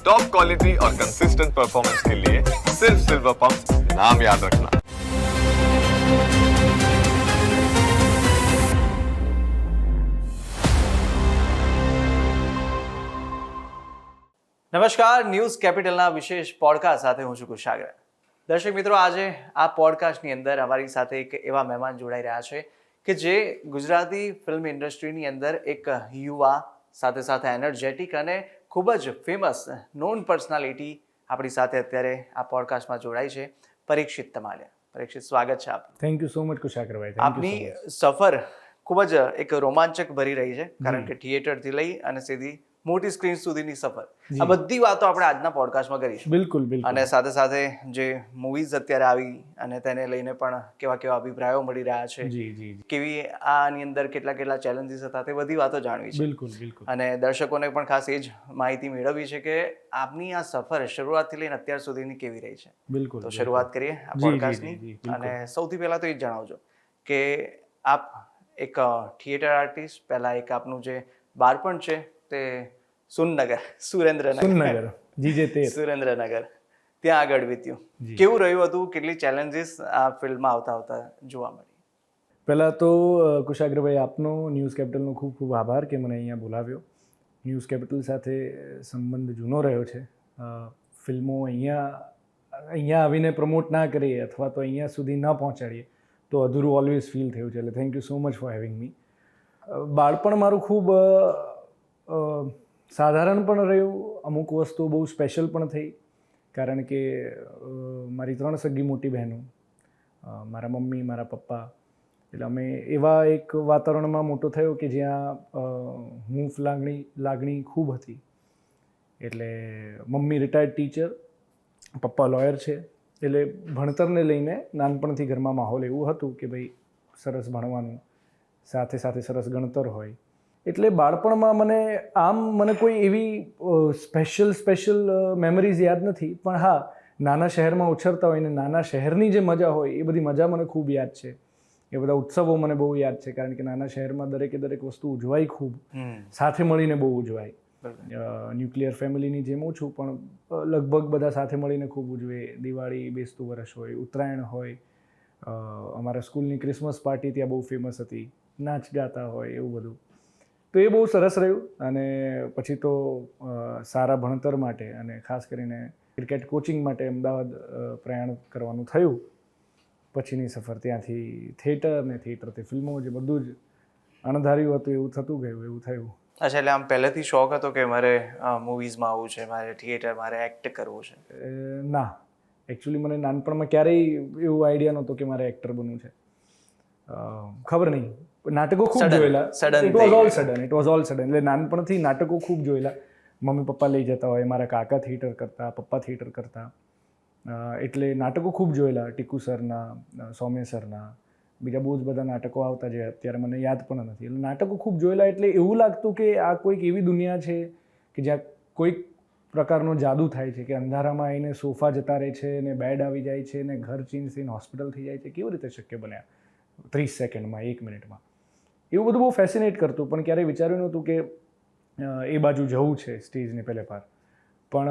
Top quality और consistent performance के लिए सिर्फ सिल्वर पंप नाम याद रखना નમસ્કાર ન્યૂઝ કેપિટલના વિશેષ પોડકાસ્ટ સાથે હું છું કુશાગ્ર દર્શક મિત્રો આજે આ પોડકાસ્ટની અંદર અમારી સાથે એક એવા મહેમાન જોડાઈ રહ્યા છે કે જે ગુજરાતી ફિલ્મ ઇન્ડસ્ટ્રીની અંદર એક યુવા સાથે સાથે એનર્જેટિક અને ખૂબ જ ફેમસ નોન પર્સનાલિટી આપણી સાથે અત્યારે આ પોડકાસ્ટમાં જોડાય છે. પરીક્ષિત તમારે. પરીક્ષિત સ્વાગત છે આપ થેન્ક યુ સો મચ કુશાકરભાઈ. આપની સફર ખૂબ જ એક રોમાંચક ભરી રહી છે. કારણ કે થિયેટરથી લઈ અને સીધી મોટી સ્ક્રીન સુધીની સફર. આ બધી વાતો આપણે આજના પોડકાસ્ટમાં કરીશું. બિલકુલ બિલકુલ. અને સાથે સાથે જે મૂવીઝ અત્યારે આવી અને તેને લઈને પણ કેવા કેવા અભિપ્રાયો મળી રહ્યા છે. જી જી કેવી આની અંદર કેટલા કેટલા ચેલેન્જીસ હતા તે બધી વાતો જાણવી છે. બિલકુલ બિલકુલ. અને દર્શકોને પણ ખાસ એ જ માહિતી મેળવવી છે કે આપની આ સફર શરૂઆતથી લઈને અત્યાર સુધીની કેવી રહી છે. બિલકુલ તો શરૂઆત કરીએ આ પોડકાસ્ટની અને સૌથી પહેલા તો એ જ જણાવજો કે આપ એક થિયેટર આર્ટિસ્ટ પહેલા એક આપનું જે બાળપણ છે તે સુનનગર સુરેન્દ્રનગર. સુનનગર જીજે તે સુરેન્દ્રનગર. ત્યાં આગળ વીત્યું. જી. કેવું રહ્યું હતું? કેટલી ચેલેન્જીસ આ ફિલ્ડમાં આવતા આવતા જોવા મળી? પહેલાં તો કુશાગ્રભાઈ આપનો ન્યૂઝ કેપિટલનો ખૂબ ખૂબ આભાર કે મને અહીંયા બોલાવ્યો. ન્યૂઝ કેપિટલ સાથે સંબંધ જૂનો રહ્યો છે. ફિલ્મો અહીંયા અહીંયા આવીને પ્રમોટ ના કરીએ અથવા તો અહીંયા સુધી ન પહોંચાડીએ તો અધૂરું ઓલવેઝ ફીલ થયું છે. એટલે thank you so much for having me બાળપણ મારું ખૂબ સાધારણ પણ રહ્યું. અમુક વસ્તુઓ બહુ સ્પેશિયલ પણ થઈ. કારણ કે મારી ત્રણ સગી મોટી બહેનો મારા મમ્મી, મારા પપ્પા. એટલે અમે એવા એક વાતાવરણમાં મોટો થયો કે જ્યાં હું લાગણી લાગણી ખૂબ હતી. એટલે મમ્મી રિટાયર્ડ ટીચર પપ્પા લોયર છે. એટલે ભણતરને લઈને નાનપણથી ઘરમાં માહોલ એવું હતું કે ભાઈ સરસ ભણવાનું, સાથે સાથે સરસ ગણતર હોય. એટલે બાળપણમાં મને આમ મને કોઈ એવી સ્પેશિયલ સ્પેશિયલ મેમરીઝ યાદ નથી. પણ હા નાના શહેરમાં ઉછરતા હોય ને નાના શહેરની જે મજા હોય એ બધી મજા મને ખૂબ યાદ છે. એ બધા ઉત્સવો મને બહુ યાદ છે કારણ કે નાના શહેરમાં દરેકે દરેક વસ્તુ ઉજવાય ખૂબ. સાથે મળીને બહુ ઉજવાય. ન્યુક્લિયર ફેમિલીની જેમ ઓછું પણ લગભગ બધા સાથે મળીને ખૂબ ઉજવે. દિવાળી બેસતું વર્ષ હોય ઉત્તરાયણ હોય અમારા સ્કૂલની ક્રિસમસ પાર્ટી ત્યાં બહુ ફેમસ હતી. નાચ ગાતા હોય એવું બધું. તો એ બહુ સરસ રહ્યું અને પછી તો સારા ભણતર માટે અને ખાસ કરીને ક્રિકેટ કોચિંગ માટે અમદાવાદ પ્રયાણ કરવાનું થયું. પછીની સફર ત્યાંથી થિયેટર ને થિયેટરથી ફિલ્મો જે બધું જ અણધાર્યું હતું એવું થતું ગયું એવું થયું. અચ્છા એટલે આમ પહેલેથી શોખ હતો કે મારે મૂવીઝમાં આવવું છે મારે થિયેટર મારે એક્ટ કરવું છે? ના. એકચ્યુઅલી મને નાનપણમાં ક્યારેય એવું આઈડિયા નહોતો કે મારે એક્ટર બનવું છે. ખબર નહીં. નાટકો ખૂબ જોયેલા. It was all sudden it was all sudden એટલે નાનપણથી નાટકો ખૂબ જોયેલા. મમ્મી પપ્પા લઈ જતા હોય મારા કાકા થિયેટર કરતા પપ્પા થિયેટર કરતા. એટલે નાટકો ખૂબ જોયેલા ટીકુ સરના સૌમ્ય સરના. બીજા બહુ જ બધા નાટકો આવતા જે અત્યારે મને યાદ પણ નથી. એટલે નાટકો ખૂબ જોયેલા એટલે એવું લાગતું કે આ કોઈક એવી દુનિયા છે કે જ્યાં કોઈક પ્રકારનો જાદુ થાય છે કે અંધારામાં આવીને સોફા જતા રહે છે ને બેડ આવી જાય છે ને ઘર ચીન થઈને હોસ્પિટલ થઈ જાય છે. કેવી રીતે શક્ય બન્યા? ત્રીસ સેકન્ડમાં એક મિનિટમાં. એવું બધું બહુ ફેસિનેટ કરતું પણ ક્યારેય વિચાર્યું નહોતું કે એ બાજુ જવું છે સ્ટેજની પહેલે પાર. પણ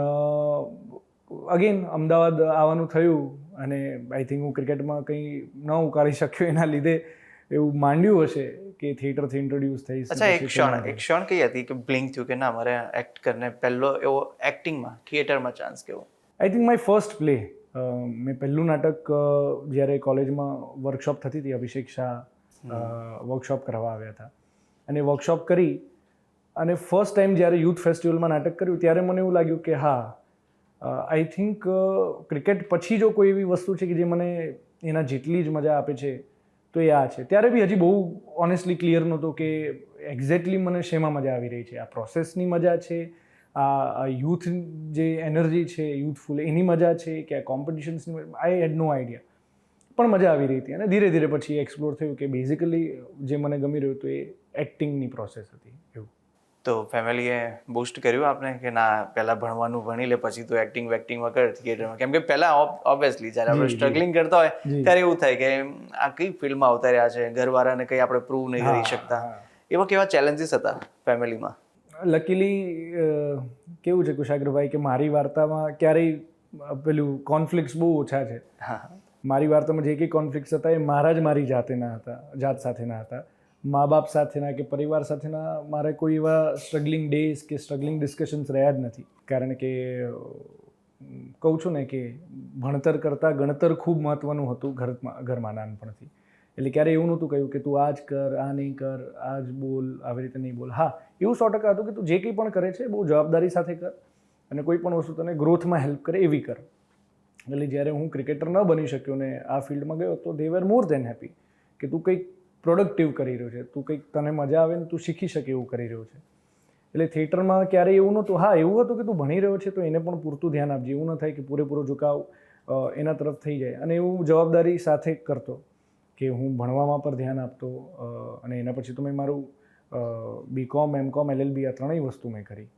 અગેન અમદાવાદ આવવાનું થયું અને આઈ થિંક હું ક્રિકેટમાં કંઈ ન ઉકાળી શક્યો એના લીધે એવું માંડ્યું હશે કે થિયેટરથી ઇન્ટ્રોડ્યુસ થઈ અચ્છા એક ક્ષણ એક ક્ષણ કઈ હતી કે બ્લિંક થયું કે ના મારે એક્ટ કરીને પહેલો એવો એક્ટિંગમાં થિયેટરમાં ચાન્સ કેવો? I think my first play મેં પહેલું નાટક જ્યારે કોલેજમાં વર્કશોપ થતી હતી અભિષેક શાહ વર્કશોપ કરવા આવ્યા હતા. અને વર્કશોપ કરી અને ફર્સ્ટ ટાઈમ જ્યારે યુથ ફેસ્ટિવલમાં નાટક કર્યું, ત્યારે મને એવું લાગ્યું કે હા આઈ થિંક ક્રિકેટ પછી જો કોઈ એવી વસ્તુ છે કે જે મને એના જેટલી જ મજા આપે છે, તો એ આ છે. ત્યારે બી હજી બહુ ઓનેસ્ટલી ક્લિયર નહોતું કે એક્ઝેક્ટલી મને શેમાં મજા આવી રહી છે. આ પ્રોસેસની મજા છે, આ યુથ જે એનર્જી છે યુથફુલ એની મજા છે કે આ કોમ્પિટિશન્સની આઈ હેડ નો આઈડિયા પણ મજા આવી રહી હતી. અને ધીરે ધીરે પછી એક્સપ્લોર થયું કે બેઝિકલી જે મને ગમી રહ્યું હતું એ એક્ટિંગની પ્રોસેસ હતી એવું. તો ફેમિલીએ બૂસ્ટ કર્યું આપને કે ના પહેલાં ભણવાનું ભણી લે પછી તો એક્ટિંગ વેક્ટિંગ વગર થિયેટરમાં કેમ કે પહેલાં ઓબ્વિયસલી જ્યારે આપણે. સ્ટ્રગલિંગ કરતા હોય ત્યારે એવું થાય કે આ કઈ ફિલ્મ આવતા રહ્યા છે? ઘરવાળાને કંઈ આપણે પ્રૂવ નહીં કરી શકતા. એવા કેવા ચેલેન્જીસ હતા ફેમિલીમાં? લકીલી કેવું છે કુશાગ્રભાઈ કે મારી વાર્તામાં ક્યારેય પેલું કોન્ફ્લિક્ટ બહુ ઓછા છે. હા. મારી વાર્તામાં જે કંઈ કોન્ફ્લિક્ટ્સ હતા એ મારા જ મારી જાતેના હતા, જાત સાથેના હતા. મા બાપ સાથેના કે પરિવાર સાથેના મારે કોઈ એવા સ્ટ્રગલિંગ ડેઝ કે સ્ટ્રગલિંગ ડિસ્કશન્સ રહ્યા જ નથી. કારણ કે કહું છું ને કે ભણતર કરતાં ગણતર ખૂબ મહત્ત્વનું હતું ઘરમાં ઘરમાં નાનપણથી. એટલે ક્યારે એવું નહોતું કહ્યું કે તું આ જ કર, આ નહીં કર, આ જ બોલ, આવી રીતે નહીં બોલ. હા, એવું સો ટકા હતું કે તું જે કંઈ પણ કરે છે બહુ જવાબદારી સાથે કર અને કોઈ પણ વસ્તુ તને ગ્રોથમાં હેલ્પ કરે એવી કર. એટલે જ્યારે હું ક્રિકેટર ન બની શક્યો ને આ ફિલ્ડમાં ગયો, તો દે વેર મોર દેન હેપી કે તું કંઈક પ્રોડક્ટિવ કરી રહ્યો છે, તું કંઈક તને મજા આવે ને તું શીખી શકે એવું કરી રહ્યો છે. એટલે થિયેટરમાં ક્યારેય એવું નહોતું. હા, એવું હતું કે તું ભણી રહ્યો છે તો એને પણ પૂરતું ધ્યાન આપજે. એવું ન થાય કે પૂરેપૂરો ઝુકાવ એના તરફ થઈ જાય. અને એવું જવાબદારી સાથે કરતો કે હું ભણવામાં પર ધ્યાન આપતો અને એના પછી તો મેં મારું બીકોમ એમ કોમ એલએલબી આ ત્રણેય વસ્તુ મેં કરી.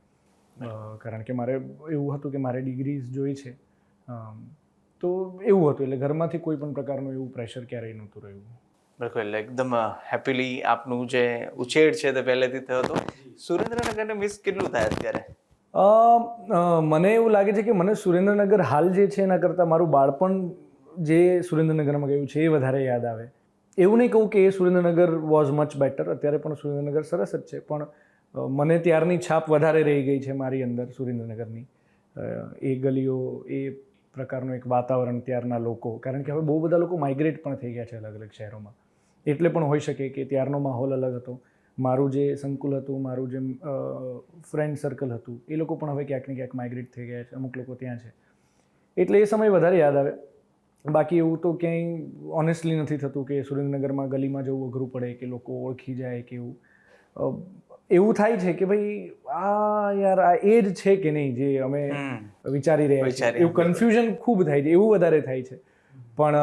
કારણ કે મારે એવું હતું કે મારે ડિગ્રીઝ જોઈ છે. તો એવું હતું એટલે ઘરમાંથી કોઈ પણ પ્રકારનું એવું પ્રેશર ક્યારેય નહોતું રહ્યું. બિલકુલ એટલે એકદમ હેપીલી આપનું જે ઉછેર છે તે પહેલેથી થયો હતો. સુરેન્દ્રનગરને મિસ કેટલું થાય અત્યારે? મને એવું લાગે છે કે મને સુરેન્દ્રનગર હાલ જે છે એના કરતાં મારું બાળપણ જે સુરેન્દ્રનગરમાં ગયું છે એ વધારે યાદ આવે. એવું નહીં કહું કે એ સુરેન્દ્રનગર વોઝ મચ બેટર અત્યારે પણ સુરેન્દ્રનગર સરસ જ છે પણ મને ત્યારની છાપ વધારે રહી ગઈ છે મારી અંદર સુરેન્દ્રનગરની. એ ગલીઓ એ પ્રકારનું એક વાતાવરણ ત્યારના લોકો, કારણ કે હવે બહુ બધા લોકો માઇગ્રેટ પણ થઈ ગયા છે અલગ અલગ શહેરોમાં. એટલે પણ હોઈ શકે કે ત્યારનો માહોલ અલગ હતો. મારું જે સંકુલ હતું, મારું જે ફ્રેન્ડ સર્કલ હતું, એ લોકો પણ હવે ક્યાંક ને ક્યાંક માઇગ્રેટ થઈ ગયા છે, અમુક લોકો ત્યાં છે. એટલે એ સમય વધારે યાદ આવે. બાકી એવું તો ક્યાંય ઓનેસ્ટલી નથી થતું કે સુરેન્દ્રનગરમાં ગલીમાં જવું અઘરું પડે, કે લોકો ઓળખી જાય કે એવું. એવું થાય છે કે ભાઈ આ યાર આ એ જ છે કે નહીં જે અમે વિચારી રહ્યા છીએ. એવું કન્ફ્યુઝન ખૂબ થાય છે એવું વધારે થાય છે. પણ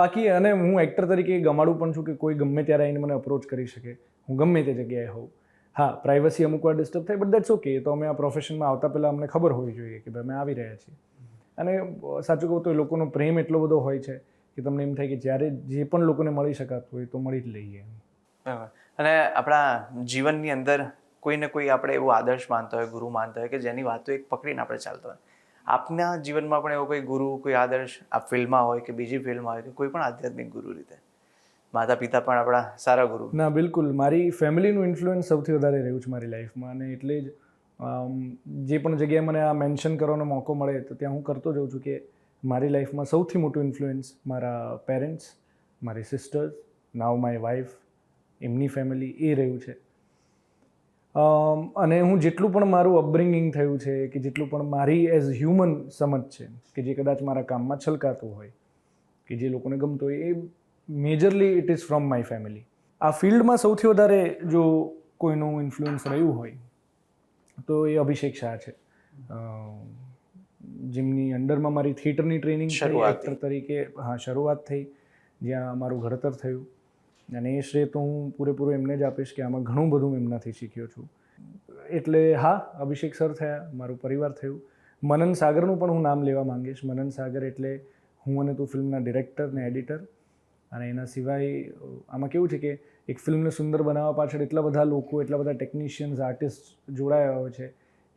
બાકી અને હું એક્ટર તરીકે ગમાડું પણ છું કે કોઈ ગમે ત્યારે આવીને મને અપ્રોચ કરી શકે. હું ગમે તે જગ્યાએ હોઉં. હા પ્રાઇવસી અમુક વાર ડિસ્ટર્બ થાય બટ દેટ્સ ઓકે તો અમે આ પ્રોફેશનમાં આવતા પહેલાં અમને ખબર હોવી જોઈએ કે ભાઈ અમે આવી રહ્યા છીએ. અને સાચું કહું તો એ લોકોનો પ્રેમ એટલો બધો હોય છે કે તમને એમ થાય કે જ્યારે જે પણ લોકોને મળી શકાતું હોય તો મળી જ લઈએ બરાબર. અને આપણા જીવનની અંદર કોઈને કોઈ આપણે એવો આદર્શ માનતા હોય, ગુરુ માનતા હોય કે જેની વાતો એક પકડીને આપણે ચાલતા હોય. આપના જીવનમાં પણ એવો કોઈ ગુરુ, કોઈ આદર્શ આ ફિલ્મમાં હોય કે બીજી ફિલ્ડમાં હોય કે કોઈ પણ આધ્યાત્મિક ગુરુ રીતે? માતા પિતા પણ આપણા સારા ગુરુ. ના, બિલકુલ. મારી ફેમિલીનું ઇન્ફ્લુઅન્સ સૌથી વધારે રહ્યું છે મારી લાઈફમાં અને એટલે જ જે પણ જગ્યાએ મને આ મેન્શન કરવાનો મોકો મળે તો ત્યાં હું કરતો જાઉં છું કે મારી લાઈફમાં સૌથી મોટું ઇન્ફ્લુઅન્સ મારા પેરેન્ટ્સ, મારી સિસ્ટર્સ નાવ માય વાઈફ એમની ફેમિલી એ રહ્યું છે. અને હું જેટલું પણ મારું અપબ્રિંગિંગ થયું છે કે જેટલું પણ મારી એઝ હ્યુમન સમજ છે કે જે કદાચ મારા કામમાં છલકાતું હોય કે જે લોકોને ગમતું હોય એ majorly it is from my family આ ફિલ્ડમાં સૌથી વધારે જો કોઈનું ઇન્ફ્લુઅન્સ રહ્યું હોય તો એ અભિષેક શાહ છે. જેમની અંડરમાં મારી થિયેટરની ટ્રેનિંગ એક્ટર તરીકે હા શરૂઆત થઈ જ્યાં મારું ઘડતર થયું. અને એ શ્રેય તો હું પૂરેપૂરું એમને જ આપીશ કે આમાં ઘણું બધું એમનાથી શીખ્યો છું. એટલે હા અભિષેક સર થયા મારું પરિવાર થયું. મનન સાગરનું પણ હું નામ લેવા માંગીશ. મનન સાગર એટલે હું અને તું ફિલ્મના ડિરેક્ટર ને એડિટર અને એના સિવાય આમાં કેવું છે કે એક ફિલ્મને સુંદર બનાવવા પાછળ એટલા બધા લોકો એટલા બધા ટેકનિશિયન્સ આર્ટિસ્ટ જોડાયા હોય છે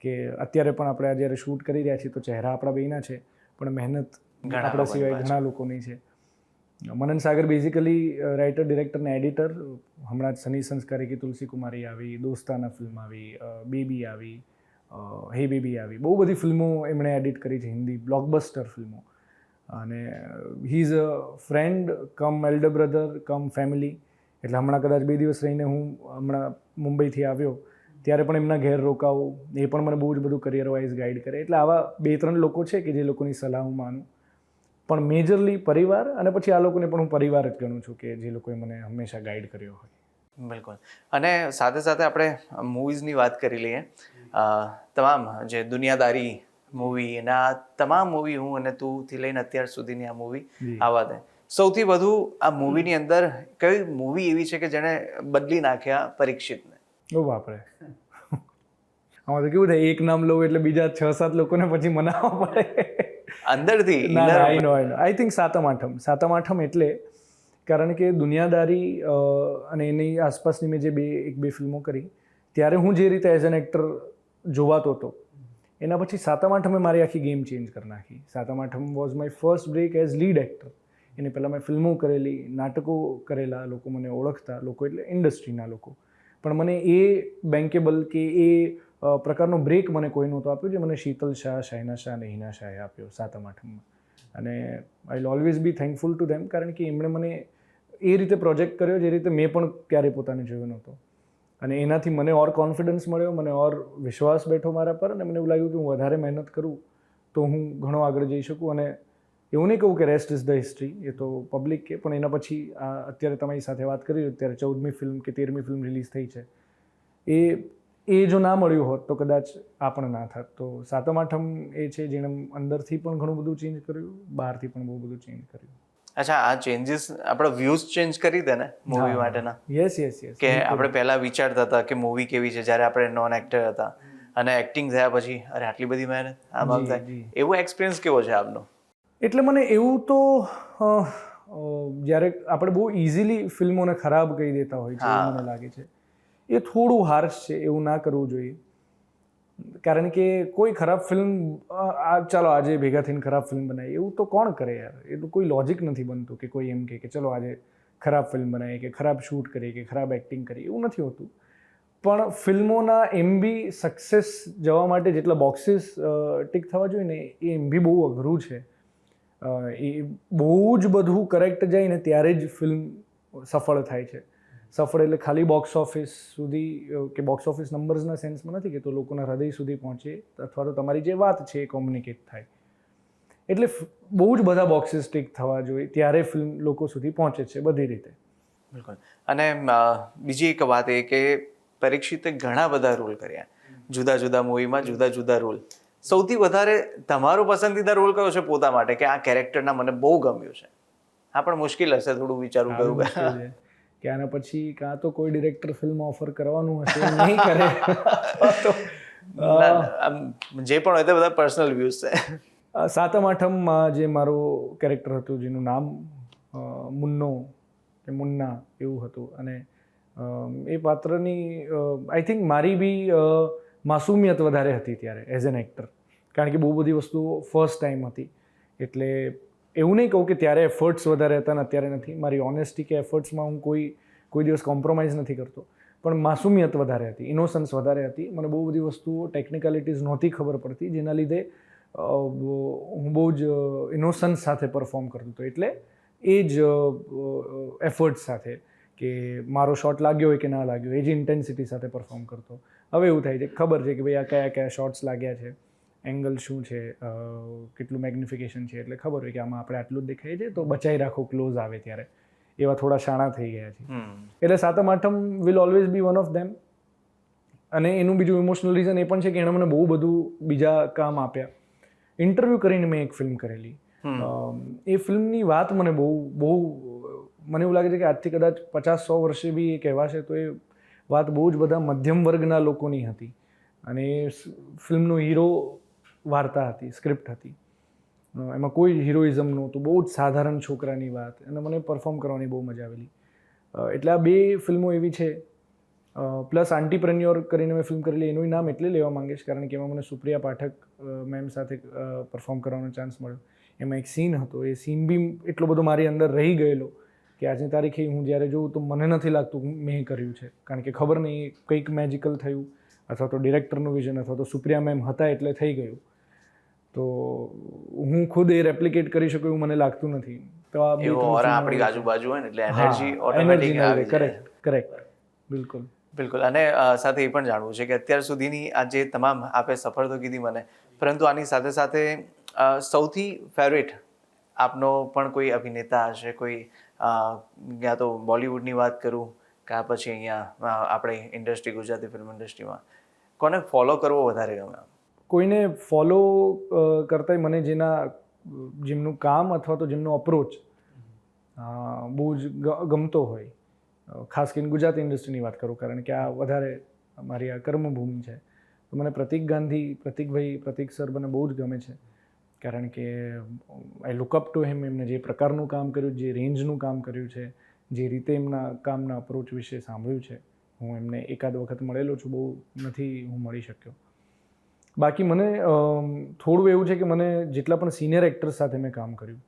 કે અત્યારે પણ આપણે જ્યારે શૂટ કરી રહ્યા છીએ તો ચહેરા આપણા બેના છે પણ મહેનત આપણા સિવાય ઘણા લોકોની છે. Manan Sagar basically writer director ને એડિટર હમણાં જ સની સંસ્કારી કી તુલસી કુમારી આવી, દોસ્તાના ફિલ્મ આવી બેબી આવી હે બેબી આવી. બહુ બધી ફિલ્મો એમણે એડિટ કરી છે, હિન્દી બ્લોકબસ્ટર ફિલ્મો. અને he is a friend cum elder brother cum family એટલે હમણાં કદાચ બે દિવસ રહીને હું હમણાં મુંબઈથી આવ્યો, ત્યારે પણ એમના ઘેર રોકાવું, એ પણ મને બહુ જ બધું કરિયર વાઇઝ ગાઈડ કરે. એટલે આવા બે ત્રણ લોકો છે કે જે લોકોની સલાહ હું માનું. પણ મેજરલી પરિવાર અને પછી આ લોકોને પણ હું પરિવાર જ ગણું છું કે જે લોકોએ મને હંમેશા ગાઈડ કર્યો હોય. બિલકુલ. અને સાથે સાથે આપણે મૂવીઝની વાત કરી લઈએ. તમામ જે દુનિયાદારી મૂવી અને આ તમામ મૂવી હું અને તું થી લઈને અત્યાર સુધીની આ મૂવી. આવા દે. સૌથી વધુ આ મૂવીની અંદર કઈ મૂવી એવી છે કે જેણે બદલી નાખ્યા પરીક્ષિતને? ઓ બાપરે. આમાં તો કેવું થાય એક નામ લઉં એટલે બીજા છ સાત લોકોને પછી મનાવવા પડે. અંદરથી આઈ નો આઈ નો આઈ થિંક સાતમ આઠમ. સાતમ આઠમ એટલે કારણ કે દુનિયાદારી અને એની આસપાસની મેં જે બે એક બે ફિલ્મો કરી ત્યારે હું જે રીતે એઝ એન એક્ટર જોવાતો હતો એના પછી સાતમ આઠમે મારી આખી ગેમ ચેન્જ કરી નાખી. Saatam Aatham was my first break as lead actor એની પહેલાં મેં ફિલ્મો કરેલી નાટકો કરેલા લોકો મને ઓળખતા લોકો એટલે ઇન્ડસ્ટ્રીના લોકો. પણ મને એ બેન્કેબલ કે એ પ્રકારનો બ્રેક મને કોઈ નહોતો આપ્યો જે મને શીતલ શાહ શાહિના શાહ અને હિના શાહે આપ્યો સાતમ, આઠમમાં. અને I will always be thankful to them કારણ કે એમણે મને એ રીતે પ્રોજેક્ટ કર્યો જે રીતે મેં પણ ક્યારેય પોતાને જોયો નહોતો. અને એનાથી મને ઓર કોન્ફિડન્સ મળ્યો, મને ઓર વિશ્વાસ બેઠો મારા પર અને મને એવું લાગ્યું કે હું વધારે મહેનત કરું તો હું ઘણો આગળ જઈ શકું અને એવું નહીં કહું કે રેસ્ટ ઇઝ ધ હિસ્ટ્રી એ તો પબ્લિક કે પણ એના પછી આ અત્યારે તમારી સાથે વાત કરી અત્યારે ચૌદમી ફિલ્મ કે તેરમી ફિલ્મ રિલીઝ થઈ છે. એ એ જો ના મળ્યું હોત તો કદાચ આ પણ ના થાત. તો સાતમ આઠમ એ છે જેણે અંદરથી પણ ઘણું બધું ચેન્જ કર્યું બહારથી પણ બહુ બધું ચેન્જ કર્યું. અચ્છા આ ચેન્જીસ આપણે વ્યૂઝ ચેન્જ કરી દે ને મૂવી માટેના? યસ યસ યસ કે આપણે પહેલા વિચારતા હતા કે મૂવી કેવી છે જ્યારે આપણે નોન એક્ટર હતા. અને એક્ટિંગ થયા પછી અરે આટલી બધી મહેનત આમ આમ થાય. એવો એક્સપિરિયન્સ કેવો છે આપનો? એટલે મને એવું તો જ્યારે આપણે બહુ ઇઝીલી ફિલ્મોને ખરાબ કહી દેતા હોય છે મને લાગે છે. એ થોડું હાર્શ છે એવું ના કરવું જોઈએ. કારણ કે કોઈ ખરાબ ફિલ્મ આ ચાલો આજે ભેગા થઈને ખરાબ ફિલ્મ બનાવી એવું તો કોણ કરે યાર? એ તો કોઈ લોજિક નથી બનતું કે કોઈ એમ કે કે ચલો આજે ખરાબ ફિલ્મ બનાવી કે ખરાબ શૂટ કરીએ કે ખરાબ એક્ટિંગ કરી એવું નથી હોતું. પણ ફિલ્મોના એમ બી સક્સેસ જવા માટે જેટલા બોક્સીસ ટીક થવા જોઈએ ને એ એમ બી બહુ અઘરું છે. એ બહુ જ બધું કરેક્ટ જાય ને ત્યારે જ ફિલ્મ સફળ થાય છે. સફળ એટલે ખાલી બોક્સ ઓફિસ સુધી કે બોક્સ ઓફિસ નંબર્સના સેન્સમાં નથી કે તો લોકોના હૃદય સુધી પહોંચે અથવા તો તમારી જે વાત છે એ કોમ્યુનિકેટ થાય. એટલે બહુ જ બધા બોક્સીસ ટીક થવા જોઈએ ત્યારે ફિલ્મ લોકો સુધી પહોંચે છે બધી રીતે. બિલકુલ. અને બીજી એક વાત એ કે પરીક્ષિતે ઘણા બધા રોલ કર્યા. જુદા જુદા મૂવીમાં જુદા જુદા રોલ સૌથી વધારે તમારો પસંદીદા રોલ કયો છે પોતા માટે? કે આ કેરેક્ટરના મને બહુ ગમ્યું છે. હા પણ મુશ્કેલ હશે થોડું વિચારવું કયું કે આના પછી કાં તો કોઈ ડિરેક્ટર ફિલ્મ ઓફર કરવાનું હશે નહીં કરે. તો જે પણ હોય તે બધા પર્સનલ વ્યૂઝ છે. સાતમ આઠમમાં જે મારો કેરેક્ટર હતું જેનું નામ મુન્નો કે મુન્ના એવું હતું. અને એ પાત્રની આઈ થિંક મારી બી માસુમિયત વધારે હતી ત્યારે એઝ એન એક્ટર કારણ કે બહુ બધી વસ્તુઓ ફર્સ્ટ ટાઈમ હતી. એટલે એવું નહીં કહું કે ત્યારે એફર્ટ્સ વધારે હતા ને અત્યારે નથી. મારી ઓનેસ્ટી કે એફર્ટ્સમાં હું કોઈ કોઈ દિવસ કોમ્પ્રોમાઇઝ નથી કરતો. પણ માસુમિયત વધારે હતી ઇનોસન્સ વધારે હતી. મને બહુ બધી વસ્તુઓ ટેકનિકાલિટીઝ નહોતી ખબર પડતી, જેના લીધે હું બહુ જ ઇનોસન્સ સાથે પરફોર્મ કરતો હતો. એટલે એ જ એફર્ટ સાથે કે મારો શોટ લાગ્યો હોય કે ના લાગ્યો, એ જ ઇન્ટેન્સિટી સાથે પરફોર્મ કરતો. હવે એવું થાય છે, ખબર છે કે ભાઈ આ કયા કયા શોટ્સ લાગ્યા છે. એંગલ શું છે કેટલું મેગ્નિફિકેશન છે એટલે ખબર હોય કે આમાં આપણે આટલું જ દેખાય છે તો બચાવી રાખો ક્લોઝ આવે ત્યારે. એવા થોડા શાણા થઈ ગયા છે. એટલે Saatam Aatham will always be one of them અને એનું બીજું ઇમોશનલ રીઝન એ પણ છે કે એણે મને બહુ બધું બીજા કામ આપ્યા. ઇન્ટરવ્યૂ કરીને મેં એક ફિલ્મ કરેલી. એ ફિલ્મની વાત મને બહુ બહુ મને એવું લાગે છે કે આજથી કદાચ પચાસ સો વર્ષે બી એ કહેવાશે તો એ વાત બહુ જ બધા મધ્યમ વર્ગના લોકોની હતી. અને એ ફિલ્મનો હીરો વાર્તા હતી સ્ક્રિપ્ટ હતી. એમાં કોઈ હિરોઇઝમ નહોતું બહુ જ સાધારણ છોકરાની વાત, અને મને પરફોર્મ કરવાની બહુ મજા આવેલી. એટલે આ બે ફિલ્મો એવી છે. પ્લસ આંટીપ્રેન્યોર કરીને મેં ફિલ્મ કરેલી, એનું નામ એટલે લેવા માંગીશ, કારણ કે એમાં મને સુપ્રિયા પાઠક મેમ સાથે પરફોર્મ કરવાનો ચાન્સ મળ્યો. એમાં એક સીન હતો, એ સીન બી એટલો બધો મારી અંદર રહી ગયેલો, કે આજની તારીખે હું જ્યારે જોઉં તો મને નથી લાગતું મેં કર્યું છે. કારણ કે ખબર નહીં, કંઈક મેજિકલ થયું, અથવા તો ડિરેક્ટરનું વિઝન અથવા તો સુપ્રિયા મેમ હતા એટલે થઈ ગયું. તો હું ખુદ એ રેપ્લિકેટ કરી શકું એવું મને લાગતું નથી. તો આ એવો ઓરા આપણી આજુબાજુ હોય ને એટલે એનર્જી ઓટોમેટિક આવે લીધે. કરેક્ટ બિલકુલ. બિલકુલ. અને સાથે એ પણ જાણવું છે કે અત્યાર સુધીની આ જે તમામ આપે સફળ તો કીધી મને પરંતુ આની સાથે સાથે સૌથી ફેવરેટ આપનો પણ કોઈ અભિનેતા હશે કોઈ યા તો બોલિવૂડની વાત કરું કે પછી અહીંયા આપણે ઇન્ડસ્ટ્રી ગુજરાતી ફિલ્મ ઇન્ડસ્ટ્રીમાં કોને ફોલો કરવો વધારે ગમે? કોઈને ફોલો કરતાંય મને જેના, જેમનું કામ અથવા તો જેમનો અપ્રોચ બહુ જ ગમતો હોય. ખાસ કરીને ગુજરાતી ઇન્ડસ્ટ્રીની વાત કરું, કારણ કે આ વધારે મારી આ કર્મભૂમિ છે. તો મને પ્રતિક ગાંધી પ્રતિકભાઈ પ્રતિક સર મને બહુ જ ગમે છે. કારણ કે I look up to him એમને જે પ્રકારનું કામ કર્યું, જે રેન્જનું કામ કર્યું છે, જે રીતે એમના કામના અપ્રોચ વિશે સાંભળ્યું છે, હું એમને એકાદ વખત મળેલો છું, બહુ નથી હું મળી શક્યો. બાકી મને થોડું એવું છે કે મને જેટલા પણ સિનિયર એક્ટર્સ સાથે મેં કામ કર્યું.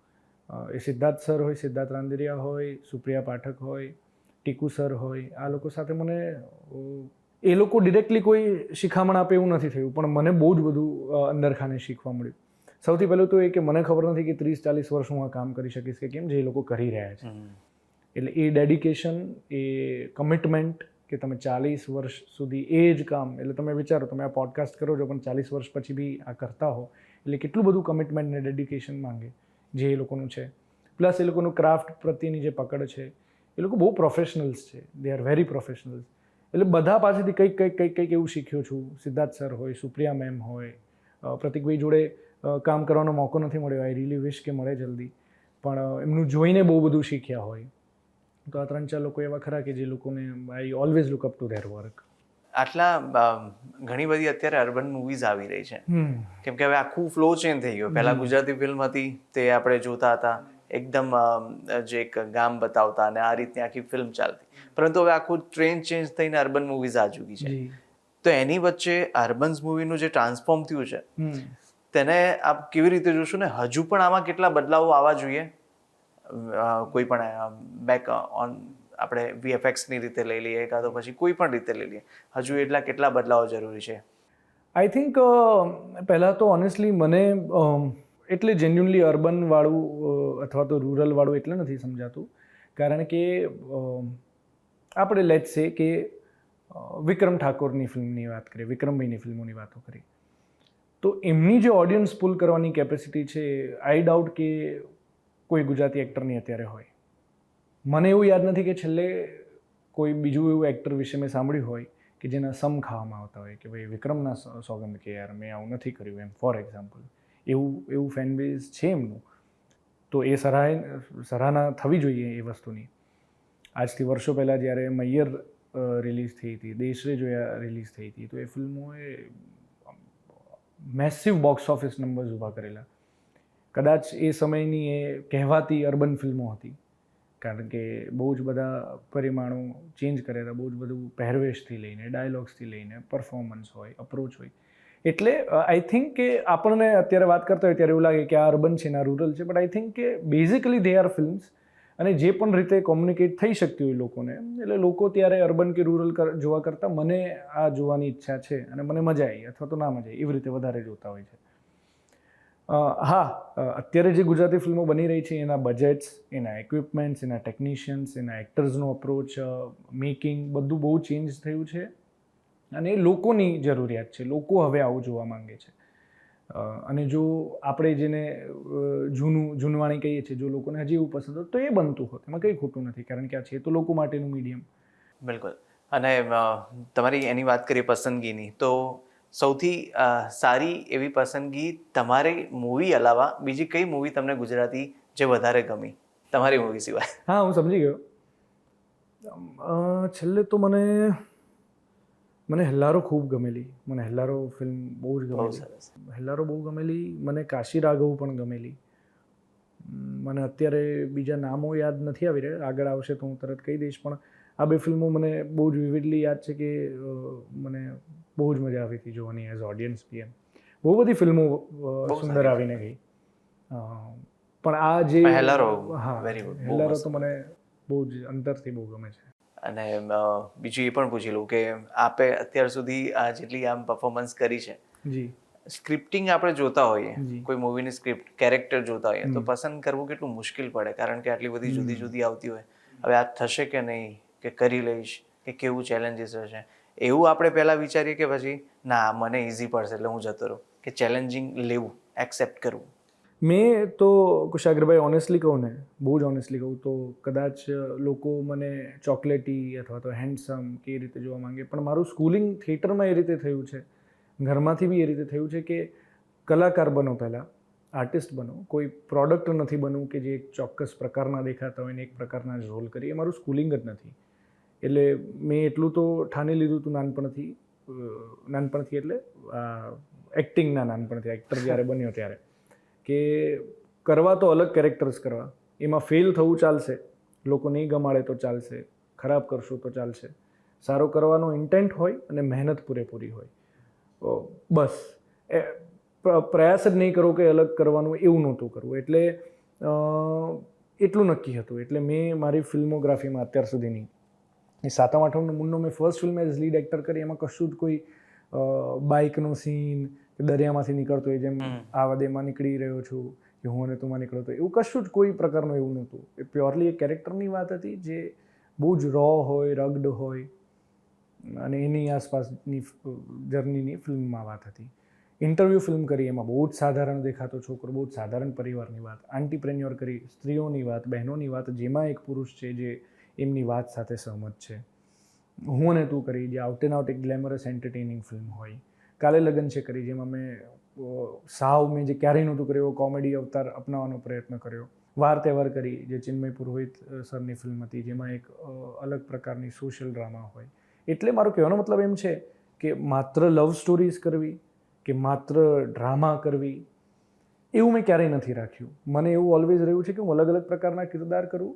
એ સિદ્ધાર્થ સર હોય સિદ્ધાર્થ રાંદેરિયા હોય સુપ્રિયા પાઠક હોય ટીકુ સર હોય આ લોકો સાથે મને એ લોકો ડિરેક્ટલી કોઈ શિખામણ આપે એવું નથી થયું પણ મને બહુ જ બધું અંદરખાને શીખવા મળ્યું. સૌથી પહેલું તો એ કે મને ખબર નથી કે ત્રીસ ચાલીસ વર્ષ હું આ કામ કરી શકીશ કે કેમ જે એ લોકો કરી રહ્યા છે. એટલે એ ડેડિકેશન એ કમિટમેન્ટ કે તમે ચાલીસ વર્ષ સુધી એ જ કામ, એટલે તમે વિચારો, તમે આ પોડકાસ્ટ કરો છો, પણ ચાલીસ વર્ષ પછી બી આ કરતા હો, એટલે કેટલું બધું કમિટમેન્ટ ને ડેડિકેશન માંગે જે એ લોકોનું છે. પ્લસ એ લોકોનું ક્રાફ્ટ પ્રત્યેની જે પકડ છે, એ લોકો બહુ પ્રોફેશનલ્સ છે. દે આર વેરી પ્રોફેશનલ્સ એટલે બધા પાસેથી કંઈક કંઈક કંઈક કંઈક એવું શીખ્યો છું. સિદ્ધાર્થ સર હોય, સુપ્રિયા મેમ હોય પ્રતિકભાઈ જોડે કામ કરવાનો મોકો નથી મળ્યો. આઈ રિયલી વિશ કે મળે જલ્દી. પણ એમનું જોઈને બહુ બધું શીખ્યા હોય. તો આ ત્રણ ચાર લોકો એવા ખરા કે જે લોકોને I always look up to their work આટલા ઘણી બધી અત્યારે અર્બન મૂવીઝ આવી રહી છે. કેમ કે હવે આખું ફ્લો ચેન્જ થઈ ગયો. પહેલા ગુજરાતી ફિલ્મ હતી તે આપણે જોતા હતા. એકદમ જે એક ગામ બતાવતા અને આ રીતની આખી ફિલ્મ ચાલતી. પરંતુ હવે આખું ટ્રેન્ડ ચેન્જ થઈને અર્બન મૂવીઝ આ ચૂકી છે. તો એની વચ્ચે અર્બન્સ મૂવીનું જે ટ્રાન્સફોર્મ થયું છે તેને આપ કેવી રીતે જોશું ને? હજુ પણ આમાં કેટલા બદલાવો આવવા જોઈએ? કોઈ પણ બેક ઓન આપણે વીએફએક્સની રીતે લઈ લઈએ કાં તો પછી કોઈ પણ રીતે લઈ લઈએ. હજુ એટલા કેટલા બદલાવો જરૂરી છે? આઈ થિંક પહેલાં તો ઓનેસ્ટલી મને એટલે જેન્યુનલી અર્બનવાળું અથવા તો રૂરલવાળું એટલે નથી સમજાતું. કારણ કે આપણે લેટ છે કે વિક્રમ ઠાકોરની ફિલ્મની વાત કરીએ, વિક્રમભાઈની ફિલ્મોની વાતો કરીએ. તો એમની જે ઓડિયન્સ પુલ કરવાની કેપેસિટી છે આઈ ડાઉટ કે કોઈ ગુજરાતી એક્ટરની અત્યારે હોય. મને એવું યાદ નથી કે છેલ્લે કોઈ બીજું એવું એક્ટર વિશે મેં સાંભળ્યું હોય કે જેના સમ ખાવામાં આવતા હોય કે ભાઈ વિક્રમના સોગંદ કે યાર મેં આવું નથી કર્યું એમ ફોર એક્ઝામ્પલ એવું એવું ફેન બેઝ છે એમનું. તો એ સરાહ સરાહના થવી જોઈએ એ વસ્તુની. આજથી વર્ષો પહેલાં જ્યારે મૈયર રિલીઝ થઈ હતી, દેશરે જોયા રિલીઝ થઈ હતી, તો એ ફિલ્મોએ મેસિવ બોક્સ ઓફિસ નંબર્સ ઊભા કરેલા. કદાચ એ સમયની એ કહેવાતી અર્બન ફિલ્મો હતી. કારણ કે બહુ જ બધા પરિમાણો ચેન્જ કર્યા હતા, બહુ જ બધું પહેરવેશથી લઈને, ડાયલોગ્સથી લઈને પરફોર્મન્સ હોય અપ્રોચ હોય. એટલે આઈ થિંક કે આપણને અત્યારે વાત કરતા હોય ત્યારે એવું લાગે કે આ અર્બન છે ને આ રૂરલ છે બટ આઈ થિંક કે બેઝિકલી દે આર ફિલ્મ્સ અને જે પણ રીતે કોમ્યુનિકેટ થઈ શકતી હોય લોકોને, એટલે લોકો ત્યારે અર્બન કે રૂરલ જોવા કરતાં મને આ જોવાની ઈચ્છા છે અને મને મજા આવી અથવા તો ના મજા આવી, એવી રીતે વધારે જોતા હોય છે. હા અત્યારે જે ગુજરાતી ફિલ્મો બની રહી છે, એના બજેટ્સ એના ઇક્વિપમેન્ટ્સ એના ટેકનિશિયન્સ એના એક્ટર્સનો અપ્રોચ મેકિંગ બધું બહુ ચેન્જ થયું છે. અને લોકોની જરૂરિયાત છે, લોકો હવે આવું જોવા માંગે છે. અને જો આપણે જેને જૂનું, જૂનવાણી કહીએ છીએ, જો લોકોને હજી એવું પસંદ હોત તો એ બનતું હોત એમાં કંઈ ખોટું નથી, કારણ કે આ છે તો લોકો માટેનું મીડિયમ બિલકુલ. અને તમારી એની વાત કરીએ પસંદગીની, તો સૌથી સારી એવી પસંદગી તમારી મૂવી અલાવા બીજી કઈ મૂવી તમને ગુજરાતી જે વધારે ગમી? તમારી મૂવી સિવાય. હા હું સમજી ગયો. છેલ્લે તો મને મને હેલ્લારો ખૂબ ગમેલી. મને હેલ્લારો ફિલ્મ બહુ જ ગમેલી. હેલ્લારો બહુ ગમેલી. મને કાશી રાઘવ પણ ગમેલી. મને અત્યારે બીજા નામો યાદ નથી આવી રહ્યા. આગળ આવશે તો હું તરત કહી દઈશ. પણ આ બે ફિલ્મો મને બહુ જ વિવિડલી યાદ છે કે મને બહુ જ મજા આવી હતી જોવાની એઝ ઓડિયન્સ બી એમ બહુ બધી ફિલ્મો સુંદર આવીને ગઈ. પણ આ જે હેલારો હા વેરી ગુડ હેલારો તો મને બહુ જ અંતરથી બહુ ગમે છે. અને બીજું એ પણ પૂછી લઉં કે આપે અત્યાર સુધી આ જેટલી આમ પરફોર્મન્સ કરી છે. જી. સ્ક્રિપ્ટિંગ આપણે જોતા હોઈએ. કોઈ મૂવીની સ્ક્રિપ્ટ કેરેક્ટર જોતા હોઈએ તો પસંદ કરવું કેટલું મુશ્કેલ પડે કારણ કે આટલી બધી જુદી જુદી આવતી હોય. હવે આ થશે કે નહીં કે કરી લઈશ કે કેવું ચેલેન્જીસ હશે? એવું આપણે પહેલાં વિચારીએ કે પછી, ના, મને ઇઝી પડશે, એટલે હું જતો રહું. કે ચેલેન્જિંગ લેવું એક્સેપ્ટ કરવું. મેં તો કુશાગરભાઈ ઓનેસ્ટલી કહું ને, બહુ જ ઓનેસ્ટલી કહું, તો કદાચ લોકો મને ચોકલેટી અથવા તો હેન્ડસમ કે એ રીતે જોવા માંગે, પણ મારું સ્કૂલિંગ થિયેટરમાં એ રીતે થયું છે. ઘરમાંથી બી એ રીતે થયું છે કે કલાકાર બનો પહેલાં આર્ટિસ્ટ બનો, કોઈ પ્રોડક્ટ નથી બનવું કે જે એક ચોક્કસ પ્રકારના દેખાતા હોય ને એક પ્રકારના જ રોલ કરીએ, મારું સ્કૂલિંગ જ નથી. એટલે મેં એટલું તો ઠાની લીધું હતું નાનપણથી નાનપણથી એટલે એક્ટિંગના નાનપણથી એક્ટર જ્યારે બન્યો ત્યારે. કે કરવા તો અલગ કેરેક્ટર્સ કરવા. એમાં ફેલ થવું ચાલશે. લોકો નહીં ગમાડે તો ચાલશે. ખરાબ કરશો તો ચાલશે. સારો કરવાનો ઇન્ટેન્ટ હોય અને મહેનત પૂરેપૂરી હોય. બસ. એ પ્રયાસ જ નહીં કરો કે અલગ કરવાનું, એવું નહોતું કરવું. એટલે એટલું નક્કી હતું. એટલે મેં મારી ફિલ્મોગ્રાફીમાં અત્યાર સુધીની એ સાતમ આઠમનો મુન્નો મેં first film as lead actor કરી એમાં કશું જ કોઈ બાઇકનો સીન કે દરિયામાંથી નીકળતો હોય જેમ આવાદેમાં નીકળી રહ્યો છું કે હું અને તુંમાં નીકળતો તો એવું કશું જ કોઈ પ્રકારનું એવું નહોતું. એ પ્યોરલી એક કેરેક્ટરની વાત હતી જે બહુ જ રો હોય રગડ હોય અને એની આસપાસની જર્નીની ફિલ્મમાં વાત હતી. ઇન્ટરવ્યૂ ફિલ્મ કરી એમાં બહુ જ સાધારણ દેખાતો છોકરો બહુ જ સાધારણ પરિવારની વાત આંટીપ્રેન્યોર કરી સ્ત્રીઓની વાત બહેનોની વાત જેમાં એક પુરુષ છે જે એમની વાત સાથે સહમત છે. હું અને તું કરી જે આઉટ એન્ડ આઉટ એક ગ્લેમરસ એન્ટરટેનિંગ ફિલ્મ હોય. કાલે લગન છે કરી જેમાં મેં સાવ મેં જે ક્યારેય નહોતું કર્યું એવો કોમેડી અવતાર અપનાવવાનો પ્રયત્ન કર્યો. વાર તહેવાર કરી જે ચિન્મય પુરોહિત સરની ફિલ્મ હતી જેમાં એક અલગ પ્રકારની સોશિયલ ડ્રામા હોય. એટલે મારો કહેવાનો મતલબ એમ છે કે માત્ર લવ સ્ટોરીઝ કરવી કે માત્ર ડ્રામા કરવી, એવું મેં ક્યારેય નથી રાખ્યું. મને એવું ઓલવેઝ રહ્યું છે કે હું અલગ અલગ પ્રકારના કિરદાર કરું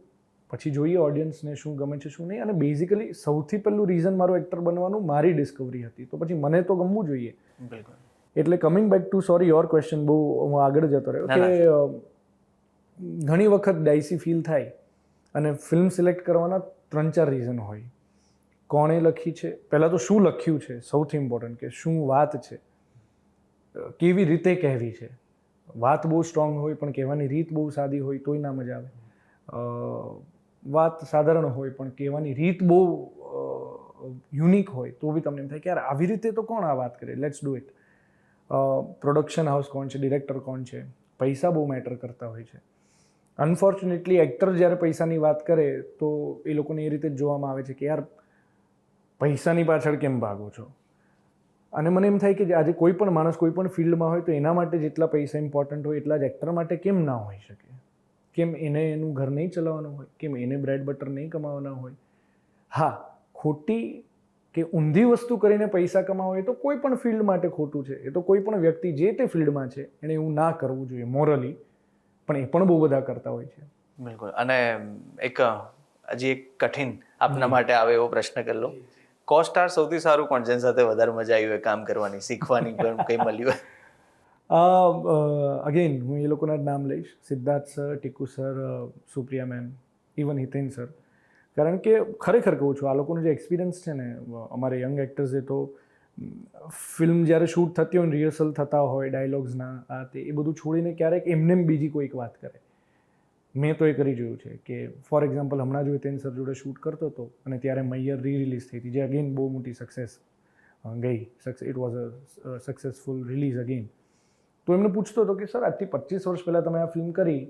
પછી જોઈએ ઓડિયન્સને શું ગમે છે શું નહીં. અને બેઝિકલી સૌથી પહેલું રીઝન મારું એક્ટર બનવાનું મારી ડિસ્કવરી હતી. તો પછી મને તો ગમવું જોઈએ. બિલકુલ. એટલે coming back to sorry your question બહુ હું આગળ જતો રહ્યો. કે ઘણી વખત ડાયસી ફીલ થાય અને ફિલ્મ સિલેક્ટ કરવાના ત્રણ ચાર રીઝન હોય. કોણે લખી છે? પહેલાં તો શું લખ્યું છે? સૌથી ઇમ્પોર્ટન્ટ કે શું વાત છે? કેવી રીતે કહેવી છે? વાત બહુ સ્ટ્રોંગ હોય પણ કહેવાની રીત બહુ સાદી હોય તોય ના મજા આવે. વાત સાધારણ હોય પણ કહેવાની રીત બહુ યુનિક હોય, તો બી તમને એમ થાય કે યાર, આવી રીતે તો કોણ આ વાત કરે? Let's do it production house કોણ છે? ડિરેક્ટર કોણ છે? પૈસા બહુ મેટર કરતા હોય છે. અનફોર્ચ્યુનેટલી એક્ટર જ્યારે પૈસાની વાત કરે, તો એ લોકોને એ રીતે જ જોવામાં આવે છે કે યાર, પૈસાની પાછળ કેમ ભાગો છો? અને મને એમ થાય કે આજે કોઈ પણ માણસ કોઈ પણ ફિલ્ડમાં હોય તો એના માટે જેટલા પૈસા ઇમ્પોર્ટન્ટ હોય, એટલા જ એક્ટર માટે કેમ ના હોઈ શકે? કેમ એને એનું ઘર નહીં ચલાવવાનું હોય કેમ એને બ્રેડ બટર નહીં કમાવાના હોય? હા ખોટી કે ઊંધી વસ્તુ કરીને પૈસા કમાવો એ તો કોઈ પણ ફિલ્ડ માટે ખોટું છે. એ તો કોઈ પણ વ્યક્તિ જે તે ફિલ્ડમાં છે એણે એવું ના કરવું જોઈએ મોરલી પણ એ પણ બહુ બધા કરતા હોય છે. બિલકુલ. અને એક હજી એક કઠિન આપના માટે આવે એવો પ્રશ્ન કરી લો. કોસ્ટાર સૌથી સારું કોણ? જેની સાથે વધારે મજા આવી હોય કામ કરવાની શીખવાની પણ કંઈ મળ્યું હોય? અગેન હું એ લોકોના જ નામ લઈશ. Siddharth sir Tiku sir Supriya ma'am even Hiten sir કારણ કે ખરેખર કહું છું, આ લોકોનો જે એક્સપિરિયન્સ છે ને, અમારે યંગ એક્ટર્સે તો ફિલ્મ જ્યારે શૂટ થતી હોય રિહર્સલ થતા હોય ડાયલોગ્સના આ તે, એ બધું છોડીને ક્યારેક એમને એમ બીજી કોઈક વાત કરે. મેં તો એ કરી જોયું છે કે ફોર એક્ઝામ્પલ હમણાં જો હિતેન સર જોડે શૂટ કરતો હતો, અને ત્યારે મૈયર રી રિલીઝ થઈ હતી, જે અગેન બહુ મોટી સક્સેસ ગઈ. Success it was a successful release again તો એમને પૂછતો હતો કે, સર, આજથી પચીસ વર્ષ પહેલાં તમે આ ફિલ્મ કરી,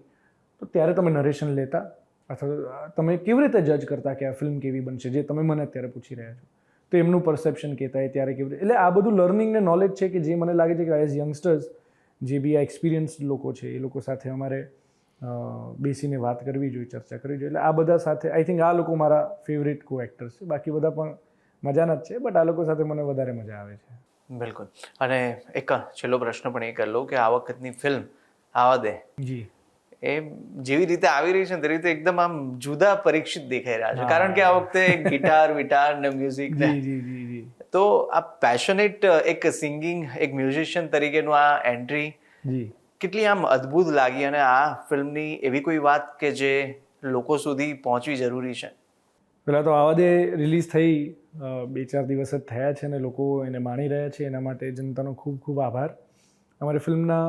તો ત્યારે તમે નરેશન લેતા? અથવા તમે કેવી રીતે જજ કરતા કે આ ફિલ્મ કેવી બનશે? જે તમે મને અત્યારે પૂછી રહ્યા છો. તો એમનું પરસેપ્શન કહેતા ત્યારે કેવી રીતે? એટલે આ બધું લર્નિંગ ને નોલેજ છે કે જે મને લાગે છે કે એઝ યંગસ્ટર્સ જે બી આ એક્સપિરિયન્સ લોકો છે, એ લોકો સાથે અમારે બેસીને વાત કરવી જોઈએ, ચર્ચા કરવી જોઈએ. એટલે આ બધા સાથે આઈ થિંક આ લોકો મારા ફેવરેટ કો એક્ટર્સ છે. બાકી બધા પણ મજાના જ છે બટ આ લોકો સાથે મને વધારે મજા આવે છે. બિલકુલ. અને એક છેલ્લો પ્રશ્ન પણ એ કરી લઉં કે આ વખતની ફિલ્મ આવા દે. જી. એ જેવી રીતે આવી રહી છે તે રીતે એકદમ આમ જુદા પરીક્ષિત દેખાઈ રહ્યા છે. કારણ કે આ વખતે ગિટાર વિટાર ને મ્યુઝિક તો આ પેશનેટ એક સિંગિંગ એક મ્યુઝિશિયન તરીકેનું આ એન્ટ્રી કેટલી આમ અદ્ભુત લાગી અને આ ફિલ્મની એવી કોઈ વાત કે જે લોકો સુધી પહોંચવી જરૂરી છે? પહેલાં તો આવા દે રિલીઝ થઈ. બે ચાર દિવસ જ થયા છે અને લોકો એને માણી રહ્યા છે. એના માટે જનતાનો ખૂબ ખૂબ આભાર. અમારી ફિલ્મના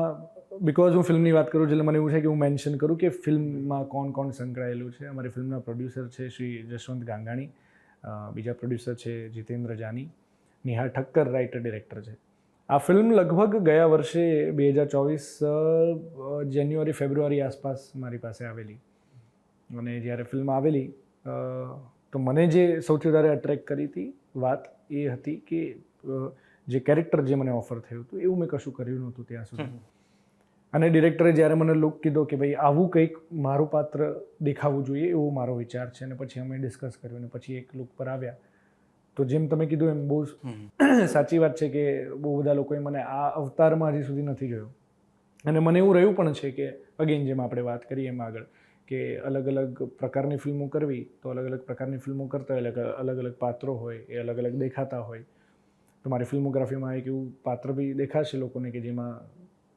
બિકોઝ હું ફિલ્મની વાત કરું છું, એટલે મને એવું છે કે હું મેન્શન કરું કે ફિલ્મમાં કોણ કોણ સંકળાયેલું છે. અમારી ફિલ્મના પ્રોડ્યુસર છે શ્રી જશવંત ગાંગાણી બીજા પ્રોડ્યુસર છે જીતેન્દ્ર જાની નિહાર ઠક્કર રાઇટર ડિરેક્ટર છે. આ ફિલ્મ લગભગ ગયા વર્ષે બે હજાર ચોવીસ જાન્યુઆરી ફેબ્રુઆરી આસપાસ મારી પાસે આવેલી. અને જ્યારે ફિલ્મ આવેલી તો મને જે સૌથી વધારે અટ્રેક્ટ કરી હતી વાત એ હતી કે જે કેરેક્ટર જે મને ઓફર થયું હતું એવું મેં કશું કર્યું નહોતું ત્યાં સુધી. અને ડિરેક્ટરે જ્યારે મને લુક કીધો કે ભાઈ આવું કંઈક મારું પાત્ર દેખાવું જોઈએ એવો મારો વિચાર છે. અને પછી અમે ડિસ્કસ કર્યું અને પછી એક લુક પર આવ્યા. તો જેમ તમે કીધું એમ બહુ સાચી વાત છે કે બહુ બધા લોકોએ મને આ અવતારમાં હજી સુધી નથી જોયો. અને મને એવું રહ્યું પણ છે કે અગેન જેમ આપણે વાત કરીએ એમ આગળ કે અલગ અલગ પ્રકારની ફિલ્મો કરવી, તો અલગ અલગ પ્રકારની ફિલ્મો કરતા હોય અલગ અલગ પાત્રો હોય, એ અલગ અલગ દેખાતા હોય. તો મારી ફિલ્મોગ્રાફીમાં એક એવું પાત્ર બી દેખાશે લોકોને કે જેમાં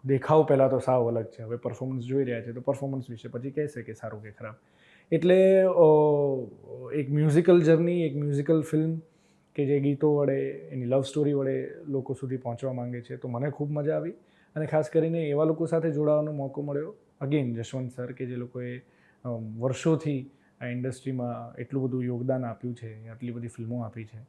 દેખાવ પહેલાં તો સાવ અલગ છે, હવે પરફોર્મન્સ જોઈ રહ્યા છે, તો પરફોર્મન્સ વિશે પછી કહેશે કે સારું કે ખરાબ. એટલે એક મ્યુઝિકલ જર્ની એક મ્યુઝિકલ ફિલ્મ કે જે ગીતો વડે, એની લવ સ્ટોરી વડે લોકો સુધી પહોંચવા માંગે છે, તો મને ખૂબ મજા આવી. અને ખાસ કરીને એવા લોકો સાથે જોડાવાનો મોકો મળ્યો અગેન જશવંત સર કે જે લોકોએ વર્ષોથી આ ઇન્ડસ્ટ્રીમાં એટલું બધું યોગદાન આપ્યું છે, આટલી બધી ફિલ્મો આપી છે.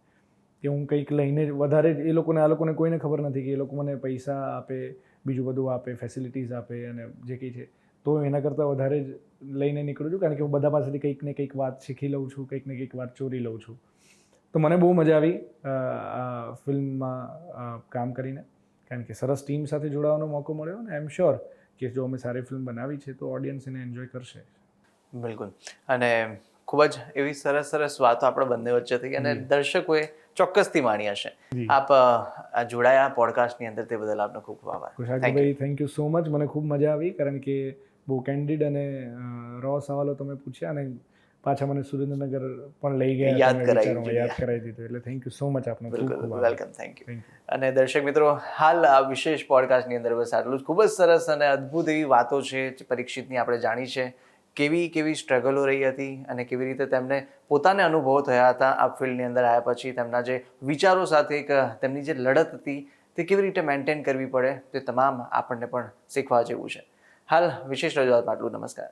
કે હું કંઈક લઈને વધારે એ લોકોને, આ લોકોને કોઈને ખબર નથી કે એ લોકો મને પૈસા આપે, બીજું બધું આપે ફેસિલિટીઝ આપે અને જે કંઈ છે. તો એના કરતાં વધારે જ લઈને નીકળું છું, કારણ કે હું બધા પાસેથી કંઈક ને કંઈક વાત શીખી લઉં છું, કંઈક ને કંઈક વાત ચોરી લઉં છું. તો મને બહુ મજા આવી આ ફિલ્મમાં કામ કરીને. કારણ કે સરસ ટીમ સાથે જોડાવાનો મોકો મળ્યો અને આઈ એમ શ્યોર કે જો અમે સારી ફિલ્મ બનાવી છે તો ઓડિયન્સ એને એન્જોય કરશે. બિલકુલ. અને ખૂબ જ એવી સરસ સરસ વાતો આપણે બંને વચ્ચે થઈ અને દર્શકોએ ચોક્કસથી માણી હશે આપ જોડાયા પોડકાસ્ટની અંદર તે બદલ આપનો ખૂબ ખૂબ આભાર. કુશાકભાઈ થેન્ક યુ સો મચ મને ખૂબ મજા આવી કારણ કે બહુ કેન્ડિડ અને રો સવાલો તમે પૂછ્યા અને પાછા મને સુરેન્દ્રનગર પણ લઈ ગયા યાદ કરાવી યાદ કરાવી દીધું. એટલે થેન્ક યુ સો મચ આપનો. વેલકમ થેન્ક યુ અને દર્શક મિત્રો હાલ આ વિશેષ પોડકાસ્ટની અંદર બસ આટલું જ. ખૂબ જ સરસ અને અદ્ભુત એવી વાતો છે પરીક્ષિતની આપણે જાણી છે. કેવી કેવી સ્ટ્રગલો રહી હતી અને કેવી રીતે તેમને પોતાને અનુભવો થયા હતા આ ફિલ્ડની અંદર આવ્યા પછી તેમના જે વિચારો સાથે એક તેમની જે લડત હતી તે કેવી રીતે મેન્ટેન કરવી પડે તે તમામ આપણને પણ શીખવા જેવું છે. હાલ વિશેષ રજૂઆત આટલું. નમસ્કાર.